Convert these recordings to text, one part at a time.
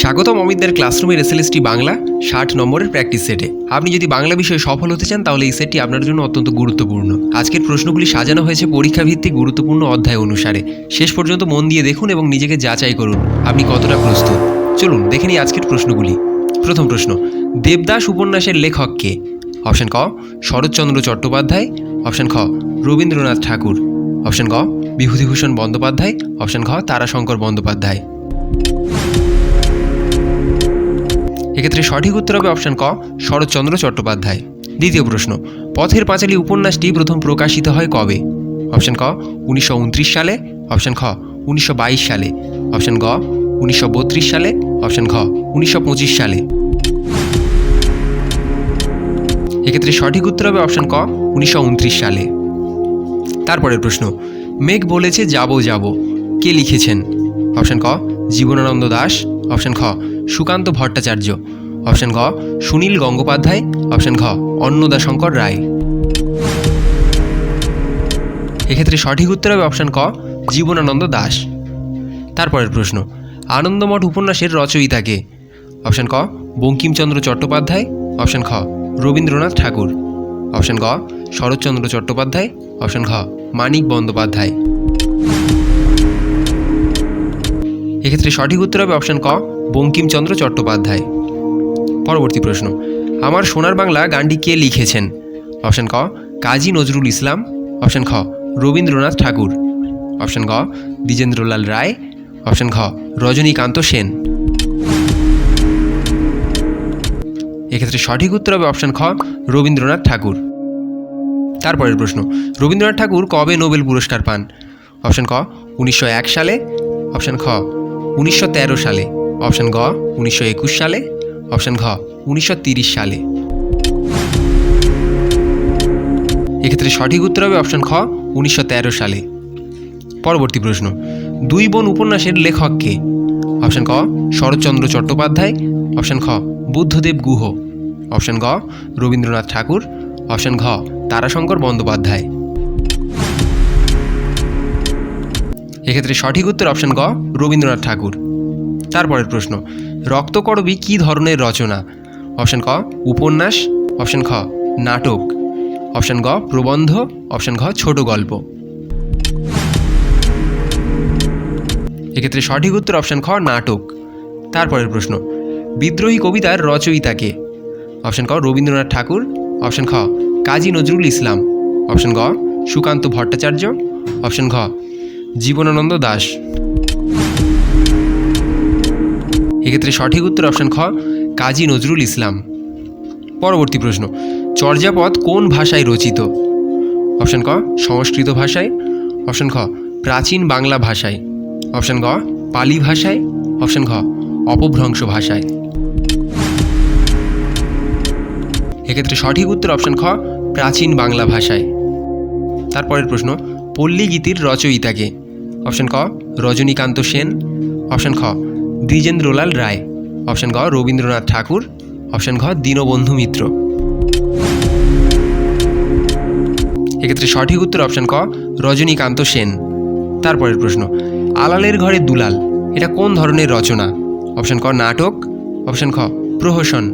স্বাগতম অমিতদের ক্লাসরুমের এসএলএসটি বাংলা, ষাট নম্বরের প্র্যাকটিস সেটে। আপনি যদি বাংলা বিষয়ে সফল হতে চান, তাহলে এই সেটটি আপনার জন্য অত্যন্ত গুরুত্বপূর্ণ। আজকের প্রশ্নগুলি সাজানো হয়েছে পরীক্ষা ভিত্তিক গুরুত্বপূর্ণ অধ্যায় অনুসারে। শেষ পর্যন্ত মন দিয়ে দেখুন এবং নিজেকে যাচাই করুন। আপনি কতটা প্রস্তুত? চলুন, দেখে নিই আজকের প্রশ্নগুলি। প্রথম প্রশ্ন, দেবদাস উপন্যাসের লেখক কে? অপশন ক, শরৎচন্দ্র চট্টোপাধ্যায়। অপশন খ, রবীন্দ্রনাথ ঠাকুর। অপশন ক বিভূতিভূষণ বন্দ্যোপাধ্যায়। অপশন খ তারাশঙ্কর বন্দ্যোপাধ্যায়। এক্ষেত্রে সঠিক উত্তর হবে অপশন ক, শরৎচন্দ্র চট্টোপাধ্যায়। দ্বিতীয় প্রশ্ন, পথের পাঁচালী উপন্যাসটি প্রথম প্রকাশিত হয় কবে? অপশন ক, উনিশশো উনত্রিশ সালে। অপশন খ, উনিশশো বাইশ সালে। অপশন গ, উনিশশো বত্রিশ সালে। অপশন খ উনিশশো সালে। এক্ষেত্রে সঠিক উত্তর হবে অপশন ক, উনিশশো উনত্রিশ সালে। তারপরের প্রশ্ন, মেঘ বলেছে যাব যাব। কে লিখেছেন? অপশন ক, জীবনানন্দ দাস। অপশন খ সুকান্ত ভট্টাচার্য। অপশন গ সুনীল গঙ্গোপাধ্যায়। অপশন ঘ অন্নদাশঙ্কর রায়। এক্ষেত্রে সঠিক উত্তর হবে অপশন ক, জীবনানন্দ দাস। তারপরের প্রশ্ন, আনন্দমঠ উপন্যাসের রচয়িতাকে অপশন ক, বঙ্কিমচন্দ্র চট্টোপাধ্যায়। অপশন খ রবীন্দ্রনাথ ঠাকুর। অপশন গ, শরৎচন্দ্র চট্টোপাধ্যায়। অপশন ঘ, মানিক বন্দ্যোপাধ্যায়। এক্ষেত্রে সঠিক উত্তর হবে অপশন ক, বঙ্কিমচন্দ্র চট্টোপাধ্যায়। পরবর্তী প্রশ্ন, আমার সোনার বাংলা গানটি কে লিখেছেন? অপশান ক, কাজী নজরুল ইসলাম। অপশান খ, রবীন্দ্রনাথ ঠাকুর। অপশান গ, দ্বিজেন্দ্রলাল রায়। অপশন খ রজনীকান্ত সেন। এক্ষেত্রে সঠিক উত্তর হবে অপশান খ, রবীন্দ্রনাথ ঠাকুর। তারপরের প্রশ্ন, রবীন্দ্রনাথ ঠাকুর কবে নোবেল পুরস্কার পান? অপশান ক, উনিশশো এক সালে। অপশান খ উনিশশো তেরো সালে, অপশন গ উনিশশো একুশ সালে, অপশন ঘ, উনিশশো সালে। এক্ষেত্রে সঠিক উত্তর হবে অপশন খ, উনিশশো তেরো সালে। পরবর্তী প্রশ্ন, দুই বোন উপন্যাসের লেখক কে? অপশন ক, শরৎচন্দ্র চট্টোপাধ্যায়, অপশন খ, বুদ্ধদেব গুহ। অপশন গ রবীন্দ্রনাথ ঠাকুর। অপশন ঘ, তারাশঙ্কর বন্দ্যোপাধ্যায়। এক্ষেত্রে সঠিক উত্তর অপশন গ রবীন্দ্রনাথ ঠাকুর। তারপরের প্রশ্ন রক্তকরবী কী ধরনের রচনা? অপশন ক, উপন্যাস অপশন খ, নাটক। অপশন গ, প্রবন্ধ অপশন ঘ ছোট গল্প। এক্ষেত্রে সঠিক উত্তর অপশন খ, নাটক। তারপরের প্রশ্ন, বিদ্রোহী কবিতার রচয়িতাকে অপশন ক, রবীন্দ্রনাথ ঠাকুর। অপশন খ, কাজী নজরুল ইসলাম। অপশন গ, সুকান্ত ভট্টাচার্য। অপশন ঘ জীবনানন্দ দাস। এক্ষেত্রে সঠিক উত্তর অপশন খ, কাজী নজরুল ইসলাম। পরবর্তী প্রশ্ন, চর্যাপদ কোন ভাষায় রচিত? অপশন ক, সংস্কৃত ভাষায়। অপশন খ, প্রাচীন বাংলা ভাষায়। অপশন গ, পালি ভাষায়। অপশন ঘ, অপভ্রংশ ভাষায়। এক্ষেত্রে সঠিক উত্তর অপশন খ, প্রাচীন বাংলা ভাষায়। তারপরের প্রশ্ন পল্লী গীতির রচয়িতাকে। অপশন ক, রজনীকান্ত সেন। অপশন খ, দ্বিজেন্দ্রলাল রায়। অপশন গ, রবীন্দ্রনাথ ঠাকুর। অপশন ঘ, দীনবন্ধু মিত্র। এক্ষেত্রে সঠিক উত্তর অপশন ক, রজনীকান্ত সেন। তারপরের প্রশ্ন, আলালের ঘরে দুলাল, এটা কোন ধরনের রচনা? অপশন ক, নাটক। অপশন খ, প্রহসন।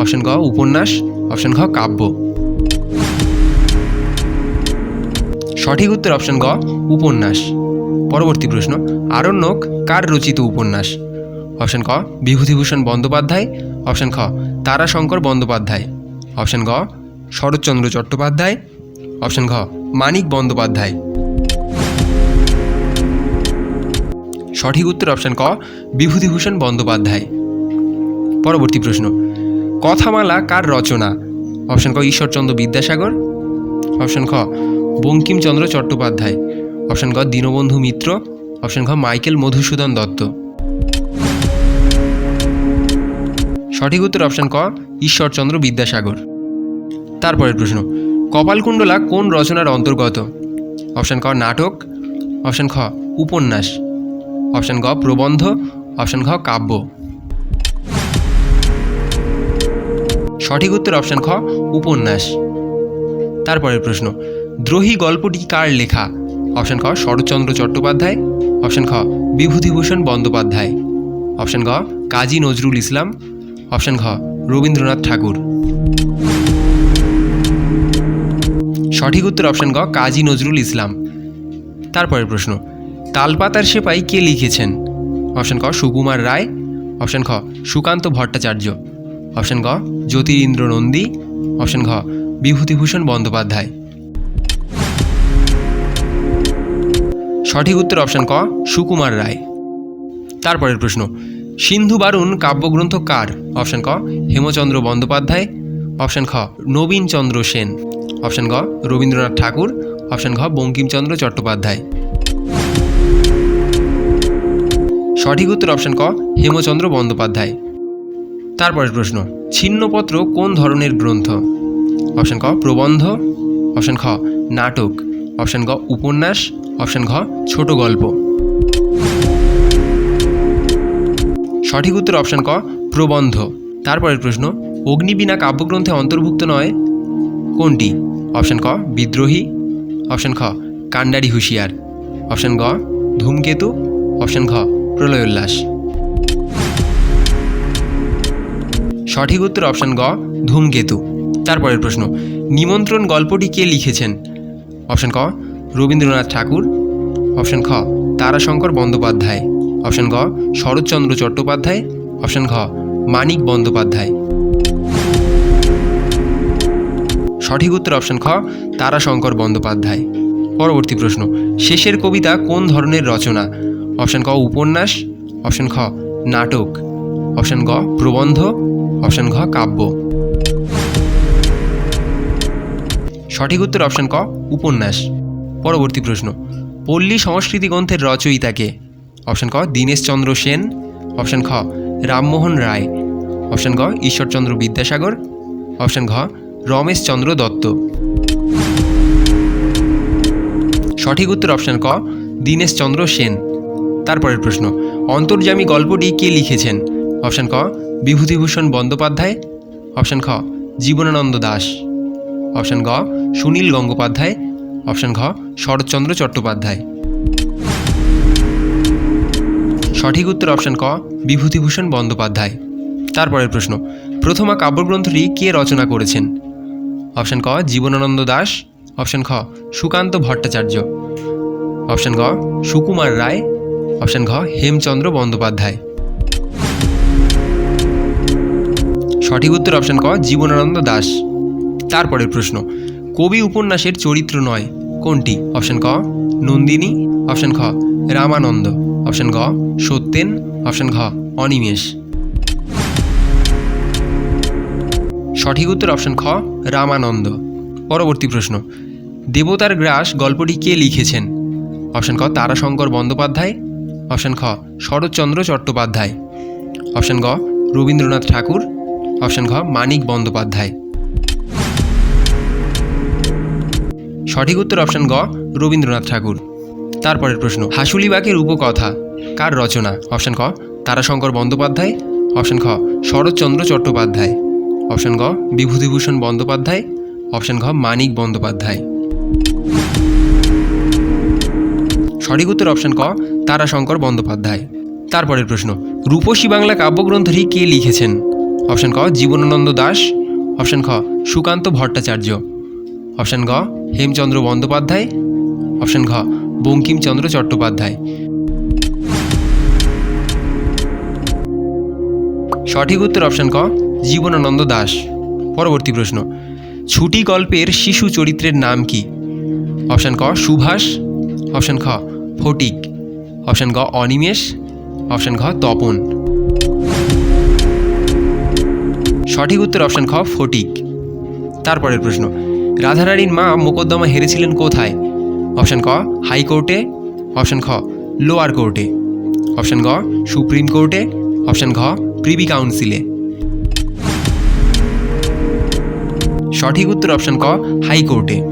অপশন গ, উপন্যাস। অপশন ঘ, কাব্য। সঠিক উত্তর অপশন গ, উপন্যাস। পরবর্তী প্রশ্ন, আরণ্যক কার রচিত উপন্যাস? অপশন ক, বিভূতিভূষণ বন্দ্যোপাধ্যায়। অপশন খ, তারাশঙ্কর বন্দ্যোপাধ্যায়। অপশন গ, শরৎচন্দ্র চট্টোপাধ্যায়। অপশন ঘ, মানিক বন্দ্যোপাধ্যায়। সঠিক উত্তর অপশন ক, বিভূতিভূষণ বন্দ্যোপাধ্যায়। পরবর্তী প্রশ্ন, কথামালা কার রচনা? অপশন ক, ঈশ্বরচন্দ্র বিদ্যাসাগর। অপশন খ, বঙ্কিমচন্দ্র চট্টোপাধ্যায়। অপশন গ দীনবন্ধু মিত্র। অপশন ঘ, মাইকেল মধুসূদন দত্ত। সঠিক উত্তর অপশন ক, ঈশ্বরচন্দ্র বিদ্যাসাগর। তারপরের প্রশ্ন, কপালকুণ্ডলা কোন রচনার অন্তর্গত? অপশন ক, নাটক। অপশন খ, উপন্যাস। অপশন গ প্রবন্ধ। অপশন ঘ, কাব্য। সঠিক উত্তর অপশন খ, উপন্যাস। তারপরের প্রশ্ন, দ্রোহী গল্পটি কার লেখা? অপশন খ শরৎচন্দ্র চট্টোপাধ্যায়। অপশন খ, বিভূতিভূষণ বন্দ্যোপাধ্যায়। অপশন গ, কাজী নজরুল ইসলাম। অপশন ঘ, রবীন্দ্রনাথ ঠাকুর। সঠিক উত্তর অপশন গ, কাজী নজরুল ইসলাম। তারপরের প্রশ্ন, তালপাতার সেপাই কে লিখেছেন? অপশন ক, সুকুমার রায়। অপশন খ, সুকান্ত ভট্টাচার্য। অপশন গ, জ্যোতিরিন্দ্র নন্দী। অপশন ঘ, বিভূতিভূষণ বন্দ্যোপাধ্যায়। সঠিক উত্তর অপশন ক, সুকুমার রায়। তারপরের প্রশ্ন, সিন্ধু বারুণ কাব্যগ্রন্থ কার? অপশন ক, হেমচন্দ্র বন্দ্যোপাধ্যায়। অপশন খ নবীনচন্দ্র সেন। অপশন গ, রবীন্দ্রনাথ ঠাকুর। অপশন ঘ বঙ্কিমচন্দ্র চট্টোপাধ্যায়। সঠিক উত্তর অপশন ক, হেমচন্দ্র বন্দ্যোপাধ্যায়। তারপরের প্রশ্ন, ছিন্নপত্র কোন ধরনের গ্রন্থ? অপশন ক, প্রবন্ধ। অপশন খ, নাটক। অপশন গ উপন্যাস, অপশন ঘ ছোট গল্প। সঠিক উত্তর অপশন ক প্রবন্ধ। তারপরের প্রশ্ন অগ্নিবীণা কাব্যগ্রন্থে অন্তর্ভুক্ত নয়? কোনটি? অপশন ক বিদ্রোহী, অপশন খ কান্ডারি হুঁশিয়ার, অপশন গ ধূমকেতু, অপশন ঘ প্রলয়োল্লাস। সঠিক উত্তর অপশন গ ধূমকেতু। তারপরের প্রশ্ন, নিমন্ত্রণ গল্পটি কে লিখেছেন? অপশন ক, রবীন্দ্রনাথ ঠাকুর। অপশন খ, তারাশঙ্কর বন্দ্যোপাধ্যায়। অপশন গ, শরৎচন্দ্র চট্টোপাধ্যায়। অপশন ঘ, মানিক বন্দ্যোপাধ্যায়। সঠিক উত্তর অপশন খ, তারাশঙ্কর বন্দ্যোপাধ্যায়। পরবর্তী প্রশ্ন, শেষের কবিতা কোন ধরনের রচনা? অপশন ক, উপন্যাস। অপশন খ, নাটক। অপশন গ, প্রবন্ধ। অপশন ঘ, কাব্য। সঠিক উত্তর অপশন ক, উপন্যাস। পরবর্তী প্রশ্ন, পল্লী সংস্কৃতি গ্রন্থের রচয়িতাকে? অপশন ক, দীনেশচন্দ্র সেন। অপশন খ, রামমোহন রায়। অপশন গ, ঈশ্বরচন্দ্র বিদ্যাসাগর। অপশন ঘ, রমেশচন্দ্র দত্ত। সঠিক উত্তর অপশন ক, দীনেশচন্দ্র সেন। তারপরের প্রশ্ন, অন্তর্যামী গল্পটি কে লিখেছেন? অপশন ক, বিভূতিভূষণ বন্দ্যোপাধ্যায়। অপশন খ, জীবনানন্দ দাস। অপশন গ সুনীল গঙ্গোপাধ্যায়। অপশন ঘ, শরৎচন্দ্র চট্টোপাধ্যায়। সঠিক উত্তর অপশন ক, বিভূতিভূষণ বন্দ্যোপাধ্যায়। তারপরের প্রশ্ন, প্রথমা কাব্যগ্রন্থটি কে রচনা করেছেন? অপশন ক, জীবনানন্দ দাস অপশন খ, সুকান্ত ভট্টাচার্য। অপশন গ সুকুমার রায়। অপশন ঘ, হেমচন্দ্র বন্দ্যোপাধ্যায়। সঠিক উত্তর অপশন ক, জীবনানন্দ দাস তারপরের প্রশ্ন। কবি উপন্যাসের চরিত্র নয়, কোনটি? অপশন ক, নন্দিনী। অপশন খ, রামানন্দ। অপশন গ, সত্যেন। অপশন ঘ, অনিমেষ। সঠিক উত্তর অপশন খ, রামানন্দ। পরবর্তী প্রশ্ন, দেবতার গ্রাস গল্পটি কে লিখেছেন? অপশন ক, তারাশঙ্কর বন্দ্যোপাধ্যায়। অপশন খ, শরৎচন্দ্র চট্টোপাধ্যায়। অপশন গ, রবীন্দ্রনাথ ঠাকুর। অপশন ঘ, মানিক বন্দ্যোপাধ্যায়। সঠিক উত্তর অপশন গ, রবীন্দ্রনাথ ঠাকুর। তারপরের প্রশ্ন হাসুলিবাগের উপকথা, কার রচনা? অপশন ক, তারাশঙ্কর বন্দ্যোপাধ্যায়। অপশন খ, শরৎচন্দ্র চট্টোপাধ্যায়। অপশন গ, বিভূতিভূষণ বন্দ্যোপাধ্যায়। অপশন ঘ মানিক বন্দ্যোপাধ্যায়। সঠিক উত্তর অপশন ক, তারাশঙ্কর বন্দ্যোপাধ্যায়। তারপরের প্রশ্ন, রূপসী বাংলা কাব্যগ্রন্থটি কে লিখেছেন? অপশন ক, জীবনানন্দ দাস অপশন খ, সুকান্ত ভট্টাচার্য। অপশন গ হেমচন্দ্র বন্দ্যোপাধ্যায়, অপশন ঘ, বঙ্কিমচন্দ্র চট্টোপাধ্যায়। সঠিক উত্তর অপশন ক, জীবনানন্দ দাস পরবর্তী প্রশ্ন ছুটি গল্পের শিশু চরিত্রের নাম কি? অপশন ক, সুভাষ। অপশন খ, ফটিক। অপশন গ, অনিমেষ। অপশন ঘ, তপন। সঠিক উত্তর অপশন খ, ফটিক। তারপরের প্রশ্ন রাধারানীর মা মোকদ্দমা হেরেছিলেন কোথায়? অপশন ক হাইকোর্টে অপশন খ, লোয়ার কোর্টে। অপশন গ, সুপ্রিম কোর্টে। অপশন ঘ প্রিভি কাউন্সিলে। সঠিক উত্তর অপশন ক হাইকোর্টে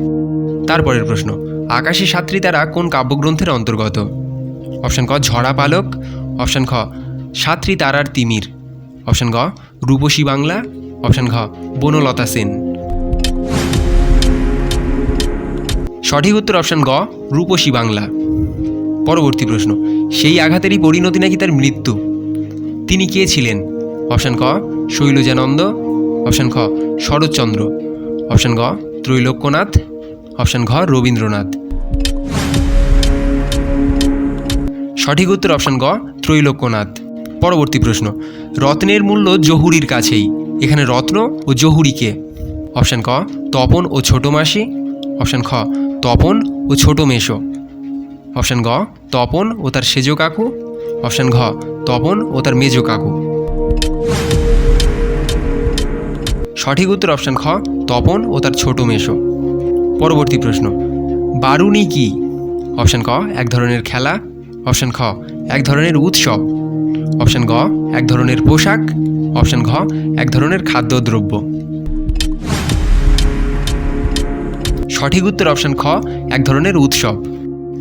তারপরের প্রশ্ন, আকাশী সাত্রী তারা কোন কাব্যগ্রন্থের অন্তর্গত? অপশন ক ঝরা পালক। অপশন খ, সাত্রী তারার তিমির। অপশন গ, রূপসী বাংলা। অপশন ঘ, বনলতা সেন। সঠিক উত্তর অপশন গ, রূপসী বাংলা। পরবর্তী প্রশ্ন, সেই আঘাতেরই পরিণতি নাকি তার মৃত্যু? তিনি কে ছিলেন? অপশান ক, শৈলজানন্দ। অপশান খ, শরৎচন্দ্র। অপশান গ, ত্রৈলোক্যনাথ। অপশান ঘ, রবীন্দ্রনাথ। সঠিক উত্তর অপশান গ, ত্রৈলোক্যনাথ। পরবর্তী প্রশ্ন, রত্নের মূল্য জহুরির কাছেই। এখানে রত্ন ও জহুরিকে অপশান ক, তপন ও ছোট মাসি অপশান খ তপন ও ছোট মেশো। অপশান গ, তপন ও তার সেজ কাকু। অপশান ঘ, তপন ও তার মেজ কাকু। সঠিক উত্তর অপশান খ, তপন ও তার ছোট মেশো। পরবর্তী প্রশ্ন বারুনি কি? অপশান ক, এক ধরনের খেলা। অপশান খ, এক ধরনের উৎসব। অপশান গ, এক ধরনের পোশাক। অপশান ঘ, এক ধরনের খাদ্যদ্রব্য। সঠিক উত্তর অপশান খ, এক ধরনের উৎসব।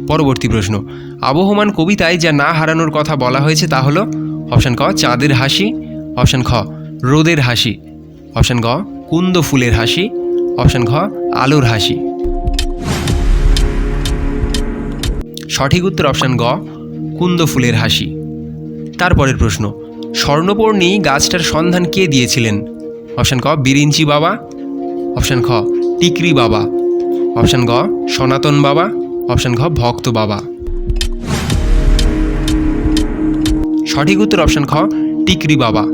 পরবর্তী প্রশ্ন, আবহমান কবিতায় যা না হারানোর কথা বলা হয়েছে তা হলো অপশান ক, চাঁদের হাসি, অপশান খ, রোদের হাসি, অপশান গ, কুন্দ ফুলের হাসি, অপশান ঘ, আলোর হাসি। সঠিক উত্তর অপশান গ, কুন্দ ফুলের হাসি। তারপরের প্রশ্ন, স্বর্ণপর্ণী গাছটার সন্ধান কে দিয়েছিলেন? অপশান ক, বিরিঞ্চি বাবা, অপশান খ, টিকরি বাবা। অপশান গ, সনাতন বাবা। অপশান ঘ, ভক্ত বাবা। সঠিক উত্তর অপশান খ, টিকরি বাবা।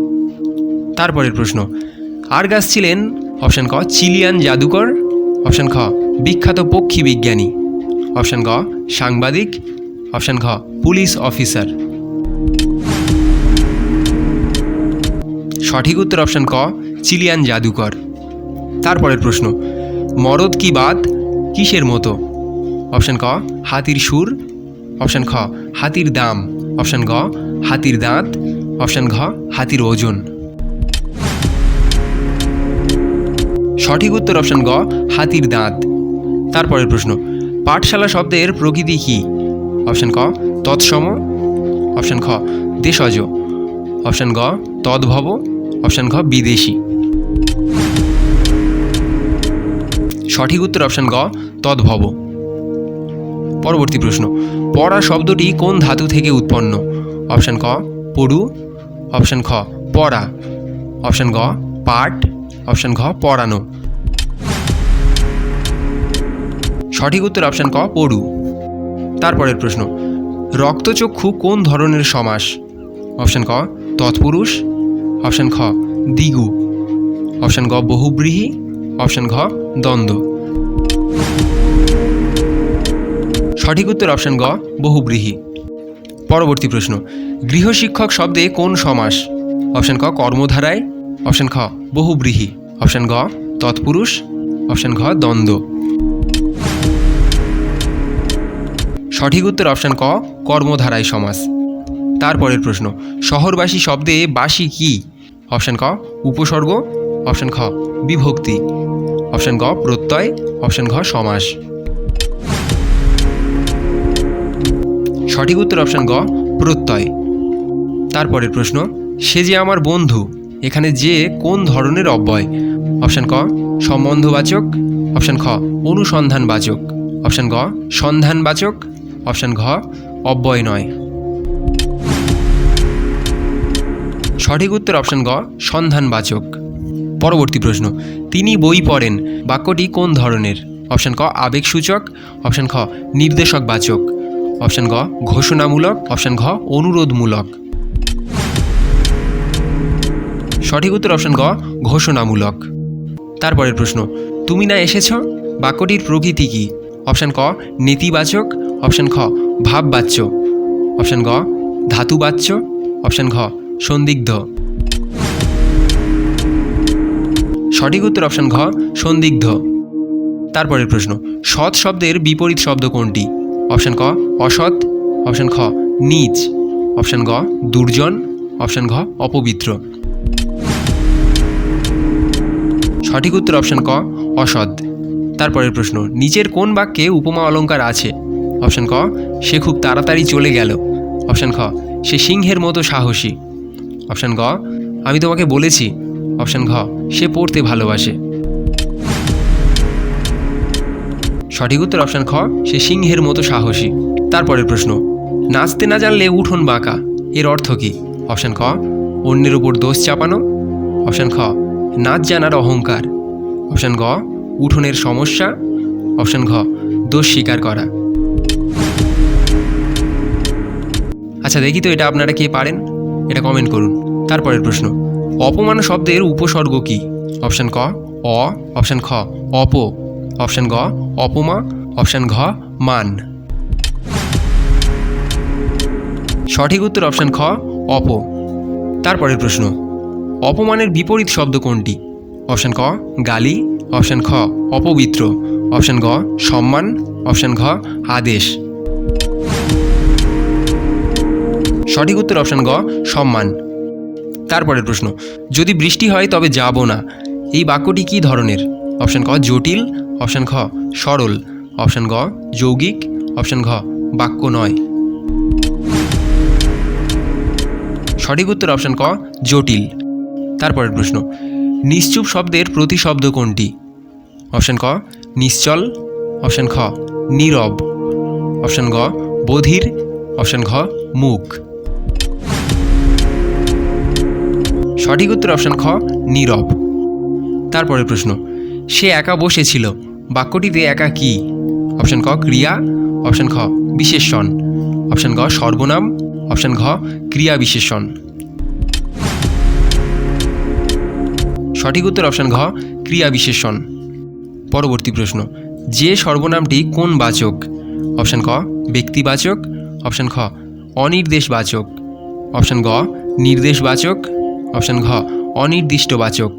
তারপরের প্রশ্ন আর গাছ ছিলেন? অপশান ক, চিলিয়ান জাদুকর। অপশান খ, বিখ্যাত পক্ষী বিজ্ঞানী। অপশান গ, সাংবাদিক। অপশান ঘ, পুলিশ অফিসার। সঠিক উত্তর অপশান ক, চিলিয়ান জাদুকর। তারপরের প্রশ্ন, মরদ কি বাদ? কিসের মতো? অপশান ক, হাতির সুর। অপশান খ, হাতির দাম। অপশান গ, হাতির দাঁত। অপশান ঘ, হাতির ওজন। সঠিক উত্তর অপশান গ, হাতির দাঁত। তারপরের প্রশ্ন, পাঠশালা শব্দের প্রকৃতি কী? অপশান ক, তৎসম। অপশান খ, দেশজ। অপশান গ, তদ্ভব। অপশান ঘ, বিদেশি। সঠিক উত্তর অপশান গ, তদ্ভব। পরবর্তী প্রশ্ন, পড়া শব্দটি কোন ধাতু থেকে উৎপন্ন? অপশান ক, পড়ু। অপশান খ, পড়া। অপশান গ, পাঠ। অপশান ঘ, পড়ানো। সঠিক উত্তর অপশান ক, পড়ু। তারপরের প্রশ্ন, রক্তচক্ষু কোন ধরনের সমাস? অপশান ক, তৎপুরুষ। অপশান খ দ্বিগু অপশান গ, বহুব্রীহি। অপশান ঘ দ্বন্দ্ব। সঠিক উত্তর অপশান গ, বহুব্রীহি। পরবর্তী প্রশ্ন, গৃহশিক্ষক শব্দে কোন সমাস? অপশান ক, কর্মধারায়। অপশান খ, বহুব্রীহি। অপশান গ, তৎপুরুষ। অপশান ঘ দ্বন্দ্ব। সঠিক উত্তর অপশান ক, কর্মধারায় সমাস। তারপরের প্রশ্ন, শহরবাসী শব্দে বাসী কি? অপশান ক, উপসর্গ। অপশান খ, বিভক্তি। অপশান গ, প্রত্যয়, অপশান ঘ, সমাস। সঠিক উত্তর অপশান গ, প্রত্যয়। তারপরের প্রশ্ন, সে যে আমার বন্ধু, এখানে যে কোন ধরনের অব্যয়? অপশান ক, সম্বন্ধবাচক। অপশান খ, অনুসন্ধানবাচক। অপশান গ, সন্ধানবাচক। অপশান ঘ, অব্যয় নয়। সঠিক উত্তর অপশান গ, সন্ধানবাচক। পরবর্তী প্রশ্ন। তিনি বই পড়েন, বাক্যটি কোন ধরনের? অপশান ক, আবেগসূচক, অপশান খ নির্দেশক বাচক অপশান গ, ঘোষণামূলক, অপশান ঘ, অনুরোধমূলক। সঠিক উত্তর অপশান গ, ঘোষণামূলক। তারপরের প্রশ্ন, তুমি না এসেছ? বাক্যটির প্রকৃতি কী? অপশান ক, নেতিবাচক, অপশান খ, ভাববাচ্য, অপশান গ, ধাতুবাচ্য, অপশান ঘ, সন্দিগ্ধ। সঠিক উত্তর অপশান ঘ, সন্দিগ্ধ। তারপরের প্রশ্ন, সৎ শব্দের বিপরীত শব্দ কোনটি? অপশান ক, অসৎ। অপশান খ, নীচ। অপশান গ, দুর্জন। অপশান ঘ, অপবিত্র। সঠিক উত্তর অপশান ক, অসৎ। তারপরের প্রশ্ন, নিচের কোন বাক্যে উপমা অলঙ্কার আছে? অপশান ক, সে খুব তাড়াতাড়ি চলে গেল। অপশান খ, সে সিংহের মতো সাহসী। অপশান গ, আমি তোমাকে বলেছি। অপশান ঘ সে পড়তে ভালোবাসে। সঠিক উত্তর অপশান খ, সে সিংহের মতো সাহসী। তারপরের প্রশ্ন, নাচতে না জানলে উঠোন বাঁকা, এর অর্থ কী? অপশান ক, অন্যের উপর দোষ চাপানো। অপশান খ, নাচ জানার অহংকার। অপশান গ, উঠোনের সমস্যা। অপশান ঘ, দোষ স্বীকার করা। আচ্ছা দেখি তো এটা আপনারা কে পারেন? এটা কমেন্ট করুন। তারপরের প্রশ্ন অপমান শব্দের উপসর্গ কি? অপশান ক, অ, অপশান খ, অপ। অপশান গ, অপমা। অপশান ঘ, মান। সঠিক উত্তর অপশান খ, অপ। তারপরের প্রশ্ন, অপমানের বিপরীত শব্দ কোনটি? অপশান ক, গালি। অপশান খ, অপবিত্র। অপশান গ, সম্মান। অপশান ঘ, আদেশ। সঠিক উত্তর অপশান গ, সম্মান। তারপরের প্রশ্ন, যদি বৃষ্টি হয় তবে যাব না। এই বাক্যটি কী ধরনের? অপশান ক, জটিল, অপশান খ, সরল, অপশান গ, যৌগিক, অপশান ঘ, বাক্য নয়। সঠিক উত্তর অপশান ক, জটিল। তারপরের প্রশ্ন, নিশ্চুপ শব্দের প্রতিশব্দ কোনটি? অপশান ক, নিশ্চল, অপশান খ, নীরব। অপশান গ, বধির, অপশান ঘ, মুখ। সঠিক উত্তর অপশান খ, নীরব। তারপরের প্রশ্ন, সে একা বসেছিল বাক্যটিতে একা কি? অপশান ক, ক্রিয়া। অপশান খ, বিশেষণ। অপশান গ, সর্বনাম। অপশান ঘ, ক্রিয়া বিশেষণ। সঠিক উত্তর অপশান ঘ, ক্রিয়া বিশেষণ। পরবর্তী প্রশ্ন, যে সর্বনামটি কোন বাচক? অপশান ক, ব্যক্তিবাচক। অপশান খ, অনির্দেশবাচক। অপশান গ, নির্দেশবাচক। অপশান ঘ, অনির্দিষ্টবাচক।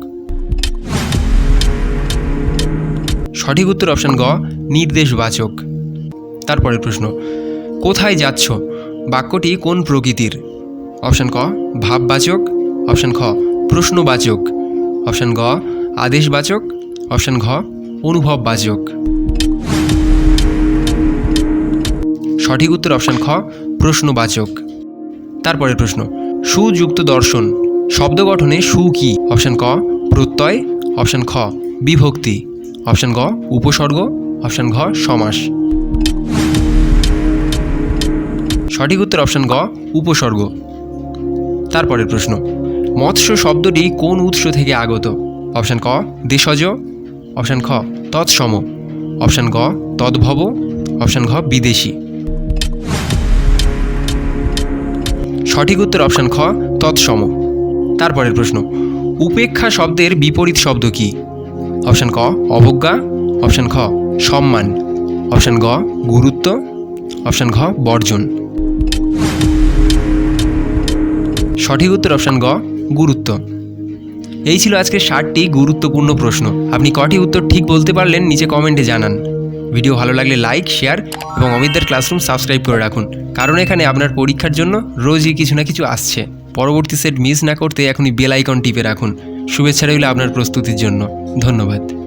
সঠিক উত্তর অপশান গ নির্দেশবাচক। তারপরের প্রশ্ন, কোথায় যাচ্ছ? বাক্যটি কোন প্রকৃতির? অপশান ক, ভাববাচক। অপশান খ প্রশ্নবাচক। অপশান গ আদেশবাচক। অপশান ঘ, অনুভববাচক। সঠিক উত্তর অপশান খ, প্রশ্নবাচক। তারপরের প্রশ্ন, সুযুক্ত দর্শন শব্দ গঠনে সু কি? অপশান ক, প্রত্যয়। অপশান খ, বিভক্তি। অপশান গ, উপসর্গ। অপশান ঘ, সমাস। সঠিক উত্তর অপশান গ, উপসর্গ। তারপরের প্রশ্ন, মৎস্য শব্দটি কোন উৎস থেকে আগত? অপশান ক, দেশজ। অপশান খ, তৎসম। অপশান গ, তদ্ভব। অপশান ঘ, বিদেশি। সঠিক উত্তর অপশান খ, তৎসম। তারপরের প্রশ্ন, উপেক্ষা শব্দের বিপরীত শব্দ কি? অপশান ক, অবজ্ঞা। অপশান খ, সম্মান। অপশান গ, গুরুত্ব। অপশান ঘ, বর্জন। সঠিক উত্তর অপশান গ, গুরুত্ব। এই ছিল আজকের ষাটটি গুরুত্বপূর্ণ প্রশ্ন। আপনি কটি উত্তর ঠিক বলতে পারলেন নিচে কমেন্টে জানান। ভিডিও ভালো লাগলে লাইক, শেয়ার এবং অমিতদের ক্লাসরুম সাবস্ক্রাইব করে রাখুন। কারণ এখানে আপনার পরীক্ষার জন্য রোজই কিছু না কিছু আসছে। পরবর্তী সেট মিস না করতে এখনই বেল আইকন টিপে রাখুন। শুভেচ্ছা রইল আপনার প্রস্তুতির জন্য। ধন্যবাদ।